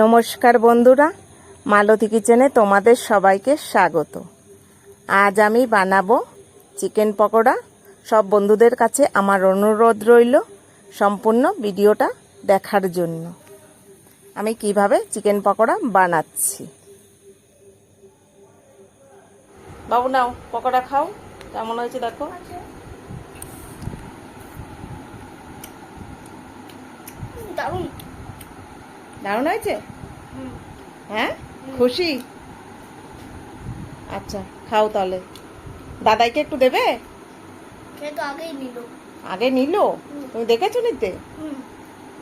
নমস্কার বন্ধুরা মালতী কিচেনে তোমাদের সবাইকে স্বাগত। আজ আমি বানাবো চিকেন পকোড়া। সব বন্ধুদের কাছে আমার অনুরোধ রইল সম্পূর্ণ ভিডিওটা দেখার জন্য। আমি কীভাবে চিকেন পকোড়া বানাচ্ছি? বাবু নাও পকোড়া খাও। কেমন হয়েছে দেখো? দারুণ। দারুণ হয়েছে? হ্যাঁ? খুশি? আচ্ছা খাও তাহলে। দাদাইকে একটু দেবে? আগে নিল? তুমি দেখেছ নিতে?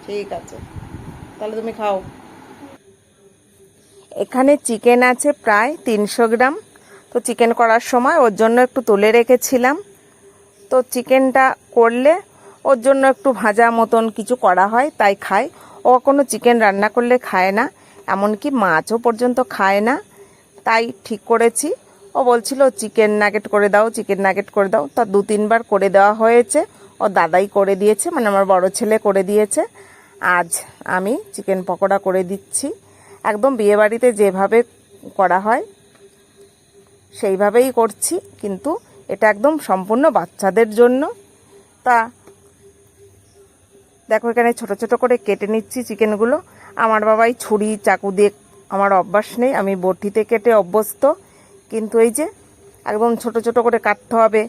ঠিক আছে। তাহলে তুমি খাও। এখানে চিকেন আছে প্রায় তিনশো গ্রাম। তো চিকেন করার সময় ওর জন্য একটু তুলে রেখেছিলাম। তো চিকেনটা করলে ওর জন্য একটু ভাজা মতন কিছু করা হয় তাই খায় ও কোনো চিকেন রান্না করলে খায় না, এমনকি মাছও পর্যন্ত খায় না। তাই ঠিক করেছি। ও বলছিল, চিকেন নাগেট করে দাও, চিকেন নাগেট করে দাও। তা দু তিনবার করে দেওয়া হয়েছে। ও দাদাই করে দিয়েছে মানে আমার বড় ছেলে করে দিয়েছে। আজ আমি চিকেন পকোড়া করে দিচ্ছি। একদম বিয়েবাড়িতে যেভাবে করা হয়, সেইভাবেই করছি। কিন্তু এটা একদম সম্পূর্ণ বাচ্চাদের জন্য। তা দেখো, এখানে ছোট ছোট করে কেটে নিচ্ছি চিকেনগুলো। আমার বাবাই ছুরি, চাকু দিয়ে আমার অভ্যাস নেই। আমি বটিতে কেটে অভ্যস্ত। কিন্তু এই যে একদম ছোট ছোট করে কাটতে হবে।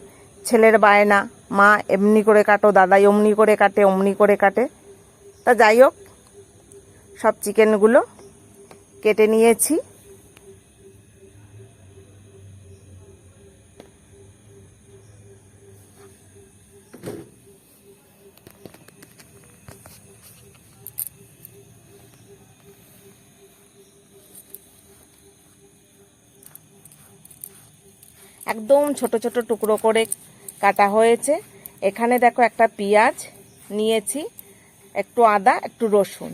ছেলের বায়না, মা এমনি করে কাটো, দাদাই অমনি করে কাটে, অমনি করে কাটে। তা যাই হোক, সব চিকেনগুলো কেটে নিয়েছি। একদম ছোট ছোট টুকরো করে কাটা হয়েছে। এখানে দেখো একটা পেঁয়াজ নিয়েছি, একটু আদা, একটু রসুন।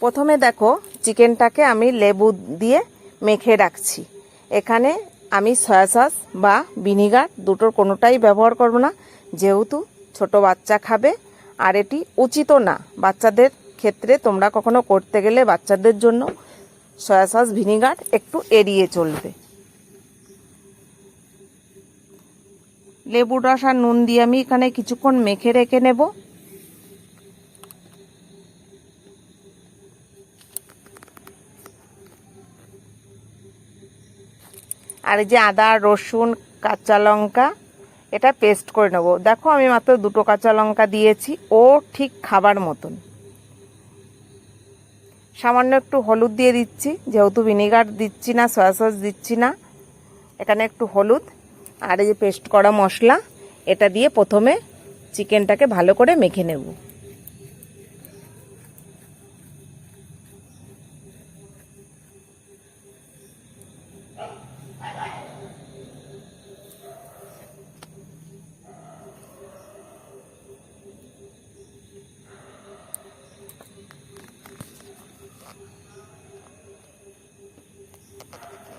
প্রথমে দেখো চিকেনটাকে আমি লেবু দিয়ে মেখে রাখছি। এখানে আমি সয়া সস বা ভিনিগার দুটোর কোনোটাই ব্যবহার করব না, যেহেতু ছোট বাচ্চা খাবে। আর এটি উচিত না, বাচ্চাদের ক্ষেত্রে তোমরা কখনো করতে গেলে বাচ্চাদের জন্য সয়া সস, ভিনিগার একটু এড়িয়ে চলবে। লেবুর রস আর নুন দিয়ে আমি এখানে কিছুক্ষণ মেখে রেখে নেব। আর এই যে আদা, রসুন, কাঁচা লঙ্কা, এটা পেস্ট করে নেব। দেখো, আমি মাত্র দুটো কাঁচা লঙ্কা দিয়েছি, ও ঠিক খাবার মতন। সামান্য একটু হলুদ দিয়ে দিচ্ছি, যেহেতু ভিনেগার দিচ্ছি না, সয়া সস দিচ্ছি না, এখানে একটু হলুদ। আর এই যে পেস্ট করা মশলা, এটা দিয়ে প্রথমে চিকেনটাকে ভালো করে মেখে নেব।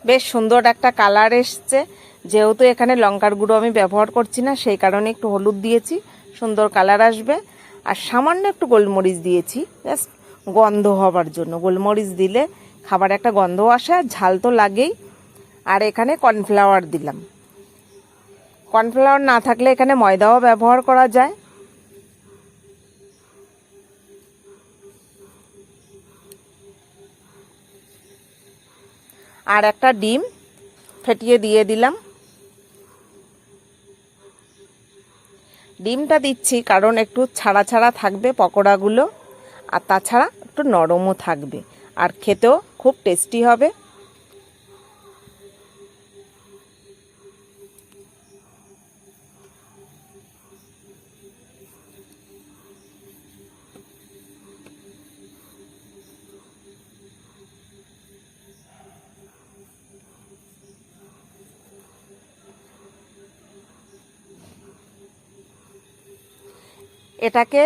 বেশ সুন্দর একটা কালার এসছে। যেহেতু এখানে লঙ্কার গুঁড়ো আমি ব্যবহার করছি না, সেই কারণে একটু হলুদ দিয়েছি, সুন্দর কালার আসবে। আর সামান্য একটু গোলমরিচ দিয়েছি জাস্ট গন্ধ হবার জন্য। গোলমরিচ দিলে খাবার একটা গন্ধ আসে, আর ঝাল তো লাগেই। আর এখানে কর্নফ্লাওয়ার দিলাম। কর্নফ্লাওয়ার না থাকলে এখানে ময়দাও ব্যবহার করা যায়। আর একটা ডিম ফেটিয়ে দিয়ে দিলাম। ডিমটা দিচ্ছি, কারণ একটু ছাড়া ছাড়া থাকবে পকোড়াগুলো। আর তাছাড়া একটু নরমও থাকবে। আর খেতেও খুব টেস্টি হবে। এটাকে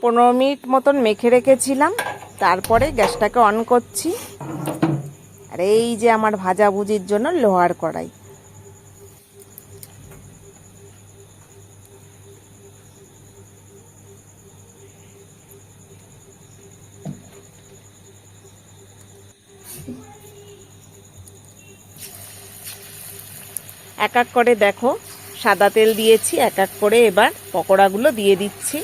পনেরো মিনিট মতন মেখে রেখেছিলাম, তারপরে গ্যাসটাকে অন করছি। আর এই যে আমার ভাজাভুজির জন্য লোহার কড়াই। এক এক করে দেখো। সাদা তেল দিয়েছি এক এক করে এবার পকোড়াগুলো দিয়ে দিচ্ছি।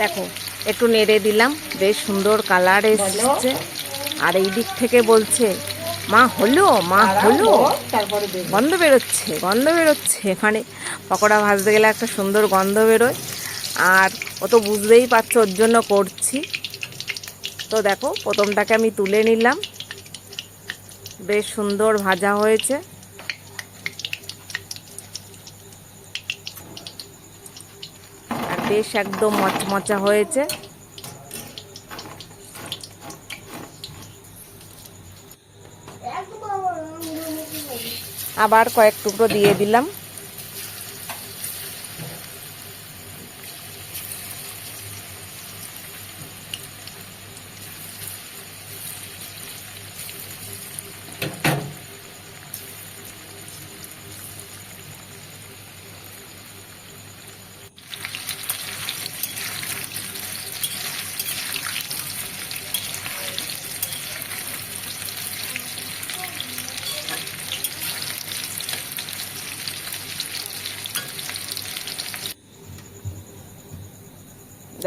দেখো একটু নেড়ে দিলাম বেশ সুন্দর কালার এসেছে। আর এই দিক থেকে বলছে মা হলো মা হলো। গন্ধ বেরোচ্ছে গন্ধ বেরোচ্ছে মানে পকোড়া ভাজতে গেলে একটা সুন্দর গন্ধ বেরোয়। আর ও তো বুঝতেই পারছ ওর জন্য করছি। তো দেখো প্রথমটাকে আমি তুলে নিলাম। বেশ সুন্দর ভাজা হয়েছে। বেশ একদম মচমচা হয়েছে। আবার কয়েক টুকরো দিয়ে দিলাম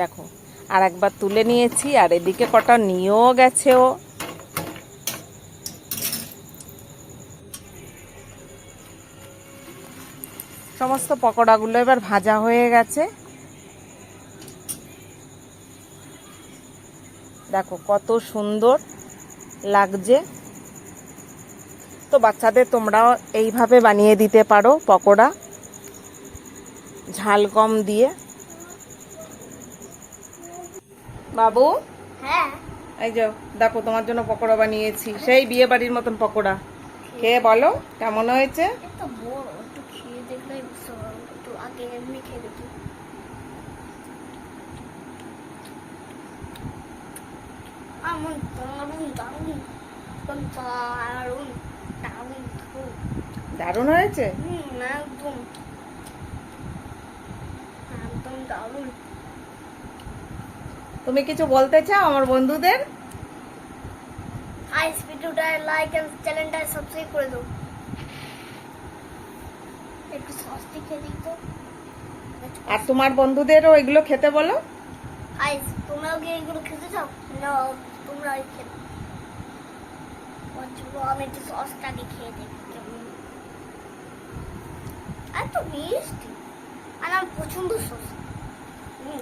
দেখো, আর একবার তুলে নিয়েছি, আর এদিকে কটা নিয়েও গেছে ও। সমস্ত পকোড়াগুলো এবার ভাজা হয়ে গেছে। দেখো কত সুন্দর লাগছে। তো বাচ্চাদের তোমরাও এইভাবে বানিয়ে দিতে পারো পকোড়া, ঝাল কম দিয়ে। বাবু? হ্যাঁ। এই যে দেখো তোমার জন্য পকোড়া বানিয়েছি। সেই বিয়ে বাড়ির মতন পকোড়া। খেয়ে বলো কেমন হয়েছে? দারুণ হয়েছে? একদম। একদম দারুণ। তুমি কিছু বলতে চাও আমার বন্ধুদের? আইস ভিডিওটা লাইক এন্ড চ্যানেলটা সাবস্ক্রাইব করে দাও। একটু সস্তি খেয়ে দিই তো। আর তোমার বন্ধুদেরও এগুলো খেতে বলো। আইস তোমরাও কি এগুলো খেতে চাও? না তোমরা খেতে আমি একটু সসটাকে খেয়ে দেখি। এত মিষ্টি। আর আমার পছন্দ সস হুম